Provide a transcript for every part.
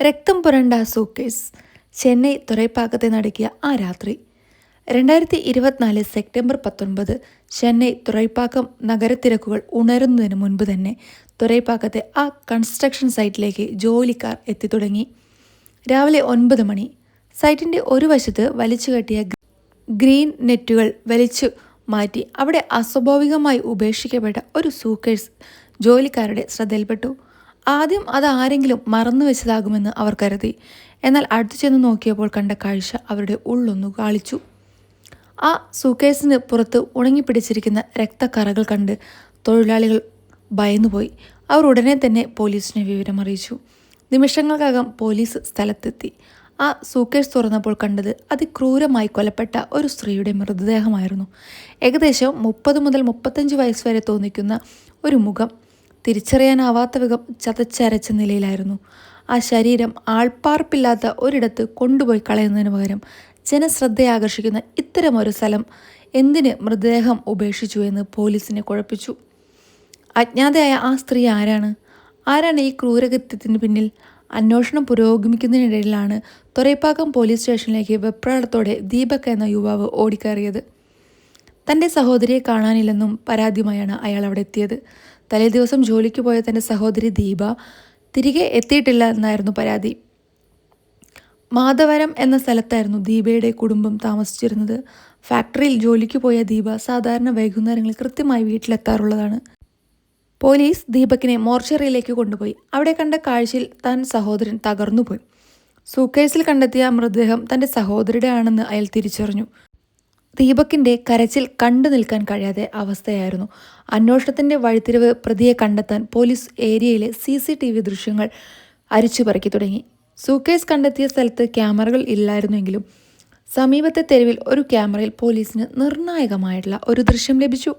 രക്തം പുരണ്ട സൂക്കേസ്. ചെന്നൈ തുറൈപ്പാക്കത്തെ നടക്കിയ ആ രാത്രി. രണ്ടായിരത്തി ഇരുപത്തിനാല് സെപ്റ്റംബർ പത്തൊൻപത് ചെന്നൈ തുറൈപ്പാക്കം നഗരത്തിരക്കുകൾ ഉണരുന്നതിന് മുൻപ് തന്നെ തുറൈപ്പാക്കത്തെ ആ കൺസ്ട്രക്ഷൻ സൈറ്റിലേക്ക് ജോലിക്കാർ എത്തിത്തുടങ്ങി. രാവിലെ ഒൻപത് മണി. സൈറ്റിന്റെ ഒരു വശത്ത് വലിച്ചു കെട്ടിയ ഗ്രീൻ നെറ്റുകൾ വലിച്ചു മാറ്റി അവിടെ അസ്വാഭാവികമായി ഉപേക്ഷിക്കപ്പെട്ട ഒരു സൂക്കേഴ്സ് ജോലിക്കാരുടെ ശ്രദ്ധയിൽപ്പെട്ടു. ആദ്യം അത് ആരെങ്കിലും മറന്നു വെച്ചതാകുമെന്ന് അവർ കരുതി. എന്നാൽ അടുത്തു ചെന്ന് നോക്കിയപ്പോൾ കണ്ട കാഴ്ച അവരുടെ ഉള്ളൊന്നു കാളിച്ചു. ആ സൂക്കേസിന് പുറത്ത് ഉണങ്ങിപ്പിടിച്ചിരിക്കുന്ന രക്തക്കറകൾ കണ്ട് തൊഴിലാളികൾ ഭയന്നുപോയി. അവർ ഉടനെ തന്നെ പോലീസിനെ വിവരം അറിയിച്ചു നിമിഷങ്ങൾക്കകം പോലീസ് സ്ഥലത്തെത്തി. ആ സൂക്കേസ് തുറന്നപ്പോൾ കണ്ടത് അതിക്രൂരമായി കൊലപ്പെട്ട ഒരു സ്ത്രീയുടെ മൃതദേഹമായിരുന്നു. ഏകദേശം മുപ്പത് മുതൽ മുപ്പത്തഞ്ച് വയസ്സ് വരെ തോന്നിക്കുന്ന ഒരു മുഖം തിരിച്ചറിയാനാവാത്ത വിധം ചതച്ചരച്ച നിലയിലായിരുന്നു. ആ ശരീരം ആൾപ്പാർപ്പില്ലാത്ത ഒരിടത്ത് കൊണ്ടുപോയി കളയുന്നതിന് പകരം ജനശ്രദ്ധയാകർഷിക്കുന്ന ഇത്തരമൊരു സ്ഥലം എന്തിന് മൃതദേഹം ഉപേക്ഷിച്ചു എന്ന് പോലീസിനെ കുഴപ്പിച്ചു. അജ്ഞാതയായ ആ സ്ത്രീ ആരാണ്? ആരാണ് ഈ ക്രൂരകൃത്യത്തിന് പിന്നിൽ? അന്വേഷണം പുരോഗമിക്കുന്നതിനിടയിലാണ് തൊറൈപ്പാക്കം പോലീസ് സ്റ്റേഷനിലേക്ക് വെപ്രാളത്തോടെ ദീപക് എന്ന യുവാവ് ഓടിക്കയറിയത്. തന്റെ സഹോദരിയെ കാണാനില്ലെന്നും പരാതിയുമായാണ് അയാൾ അവിടെ എത്തിയത്. തലേ ദിവസം ജോലിക്ക് പോയ തന്റെ സഹോദരി ദീപ തിരികെ എത്തിയിട്ടില്ല എന്നായിരുന്നു പരാതി. മാധവരം എന്ന സ്ഥലത്തായിരുന്നു ദീപയുടെ കുടുംബം താമസിച്ചിരുന്നത്. ഫാക്ടറിയിൽ ജോലിക്ക് പോയ ദീപ സാധാരണ വൈകുന്നേരങ്ങളിൽ കൃത്യമായി വീട്ടിലെത്താറുള്ളതാണ്. പോലീസ് ദീപക്കിനെ മോർച്ചറിയിലേക്ക് കൊണ്ടുപോയി. അവിടെ കണ്ട കാഴ്ചയിൽ താൻ സഹോദരൻ തകർന്നുപോയി. സൂക്കേസിൽ കണ്ടെത്തിയ മൃതദേഹം തന്റെ സഹോദരിയുടെ ആണെന്ന് അയാൾ തിരിച്ചറിഞ്ഞു. ദീപകിന്റെ കരച്ചിൽ കണ്ടു നിൽക്കാൻ കഴിയാതെ അവസ്ഥയായിരുന്നു. അന്വേഷണത്തിന്റെ വഴിത്തിരിവ് പ്രതിയെ കണ്ടെത്താൻ പോലീസ് ഏരിയയിലെ സി സി ടി വി ദൃശ്യങ്ങൾ അരിച്ചു പറക്കി തുടങ്ങി. സൂക്കേസ് കണ്ടെത്തിയ സ്ഥലത്ത് ക്യാമറകൾ ഇല്ലായിരുന്നുവെങ്കിലും സമീപത്തെ തെരുവിൽ ഒരു ക്യാമറയിൽ പോലീസിന് നിർണായകമായിട്ടുള്ള ഒരു ദൃശ്യം ലഭിച്ചു.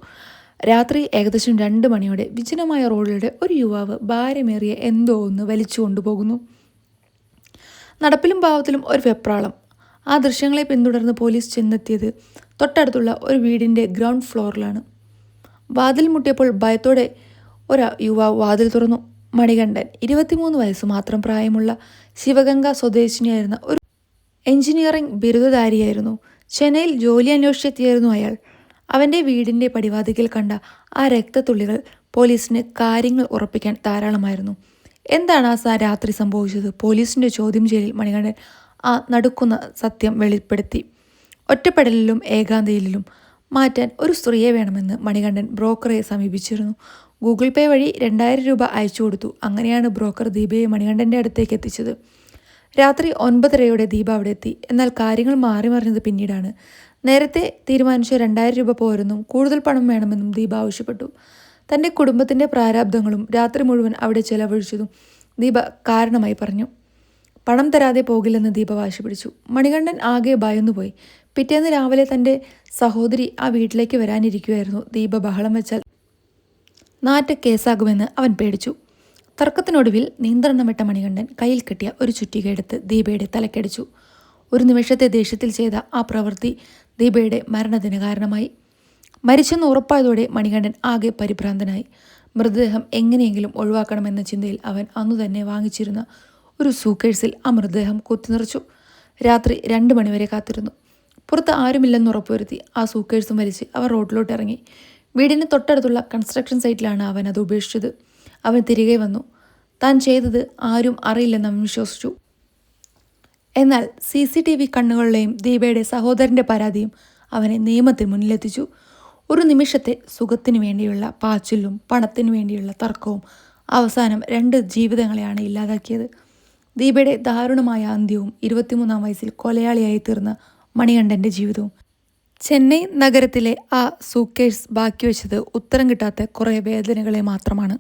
രാത്രി ഏകദേശം രണ്ട് മണിയോടെ വിജനമായ റോഡിലൂടെ ഒരു യുവാവ് ഭാരമേറിയ എന്തോ ഒന്ന് വലിച്ചു കൊണ്ടുപോകുന്നു നടപ്പിലും ഭാവത്തിലും ഒരു വെപ്രാളം. ആ ദൃശ്യങ്ങളെ പിന്തുടർന്ന് പോലീസ് ചെന്നെത്തിയത് തൊട്ടടുത്തുള്ള ഒരു വീടിന്റെ ഗ്രൗണ്ട് ഫ്ലോറിലാണ്. വാതിൽ മുട്ടിയപ്പോൾ ഭയത്തോടെ ഒരു യുവാവ് വാതിൽ തുറന്നു. മണികണ്ഠൻ ഇരുപത്തിമൂന്ന് വയസ്സ് മാത്രം പ്രായമുള്ള ശിവഗംഗ സ്വദേശിനിയായിരുന്ന ഒരു എഞ്ചിനീയറിംഗ് ബിരുദധാരിയായിരുന്നു. ചെന്നൈയിൽ ജോലി അന്വേഷിച്ചെത്തിയായിരുന്നു അയാൾ. അവന്റെ വീടിന്റെ പടിവാതിക്കൽ കണ്ട ആ രക്തത്തുള്ളികൾ പോലീസിന് കാര്യങ്ങൾ ഉറപ്പിക്കാൻ ധാരാളമായിരുന്നു. എന്താണ് ആ രാത്രി സംഭവിച്ചത്? പോലീസിന്റെ ചോദ്യം ചെയ്യലിൽ മണികണ്ഠൻ ആ നടുക്കുന്ന സത്യം വെളിപ്പെടുത്തി. ഒറ്റപ്പെടലിലും ഏകാന്തയിലും മാറ്റാൻ ഒരു സ്ത്രീയെ വേണമെന്ന് മണികണ്ഠൻ ബ്രോക്കറെ സമീപിച്ചിരുന്നു. ഗൂഗിൾ പേ വഴി രണ്ടായിരം രൂപ അയച്ചു കൊടുത്തു. അങ്ങനെയാണ് ബ്രോക്കർ ദീപയെ മണികണ്ഠന്റെ അടുത്തേക്ക് എത്തിച്ചത്. രാത്രി ഒൻപതരയോടെ ദീപ അവിടെ എത്തി. എന്നാൽ കാര്യങ്ങൾ മാറി മറിഞ്ഞത് പിന്നീടാണ്. നേരത്തെ തീരുമാനിച്ച രണ്ടായിരം രൂപ പോരെന്നും കൂടുതൽ പണം വേണമെന്നും ദീപ ആവശ്യപ്പെട്ടു. തന്റെ കുടുംബത്തിന്റെ പ്രാരാബ്ദങ്ങളും രാത്രി മുഴുവൻ അവിടെ ചെലവഴിച്ചതും ദീപ കാരണമായി പറഞ്ഞു. പണം തരാതെ പോകില്ലെന്ന് ദീപ വാശി പിടിച്ചു. മണികണ്ഠൻ ആകെ ഭയന്നുപോയി. പിറ്റേന്ന് രാവിലെ തന്റെ സഹോദരി ആ വീട്ടിലേക്ക് വരാനിരിക്കുമായിരുന്നു ദീപ ബഹളം വെച്ചാൽ നാറ്റ കേസാകുമെന്ന് അവൻ പേടിച്ചു. തർക്കത്തിനൊടുവിൽ നിയന്ത്രണം വിട്ട മണികണ്ഠൻ കയ്യിൽ കിട്ടിയ ഒരു ചുറ്റിക എടുത്ത് ദീപയുടെ തലക്കടിച്ചു. ഒരു നിമിഷത്തെ ദേഷ്യത്തിൽ ചെയ്ത ആ പ്രവൃത്തി ദീപയുടെ മരണത്തിന് കാരണമായി. മരിച്ചെന്ന് ഉറപ്പായതോടെ മണികണ്ഠൻ ആകെ പരിഭ്രാന്തനായി. മൃതദേഹം എങ്ങനെയെങ്കിലും ഒഴിവാക്കണമെന്ന ചിന്തയിൽ അവൻ അന്നു തന്നെ വാങ്ങിച്ചിരുന്ന ഒരു സൂക്കേഴ്സിൽ ആ മൃതദേഹം കൊത്തിനിറച്ചു. രാത്രി രണ്ട് മണിവരെ കാത്തിരുന്നു. പുറത്ത് ആരുമില്ലെന്ന് ഉറപ്പുവരുത്തി ആ സൂക്കേഴ്സും വലിച്ച് അവർ റോഡിലോട്ട് ഇറങ്ങി. വീടിന് തൊട്ടടുത്തുള്ള കൺസ്ട്രക്ഷൻ സൈറ്റിലാണ് അവൻ അത് ഉപേക്ഷിച്ചത്. അവൻ തിരികെ വന്നു. താൻ ചെയ്തത് ആരും അറിയില്ലെന്ന് അവൻ വിശ്വസിച്ചു. എന്നാൽ സി സി ടി വി കണ്ണുകളുടെയും ദീപയുടെ സഹോദരന്റെ പരാതിയും അവനെ നിയമത്തിന് മുന്നിലെത്തിച്ചു. ഒരു നിമിഷത്തെ സുഖത്തിനു വേണ്ടിയുള്ള പാച്ചിലും പണത്തിനു വേണ്ടിയുള്ള തർക്കവും അവസാനം രണ്ട് ജീവിതങ്ങളെയാണ് ഇല്ലാതാക്കിയത്. ദീപയുടെ ദാരുണമായ അന്ത്യവും ഇരുപത്തിമൂന്നാം വയസ്സിൽ കൊലയാളിയായി തീർന്ന മണികണ്ഠന്റെ ജീവിതവും. ചെന്നൈ നഗരത്തിലെ ആ സൂക്കേഴ്സ് ബാക്കി വെച്ചത് ഉത്തരം കിട്ടാത്ത കുറേ വേദനകളെ മാത്രമാണ്.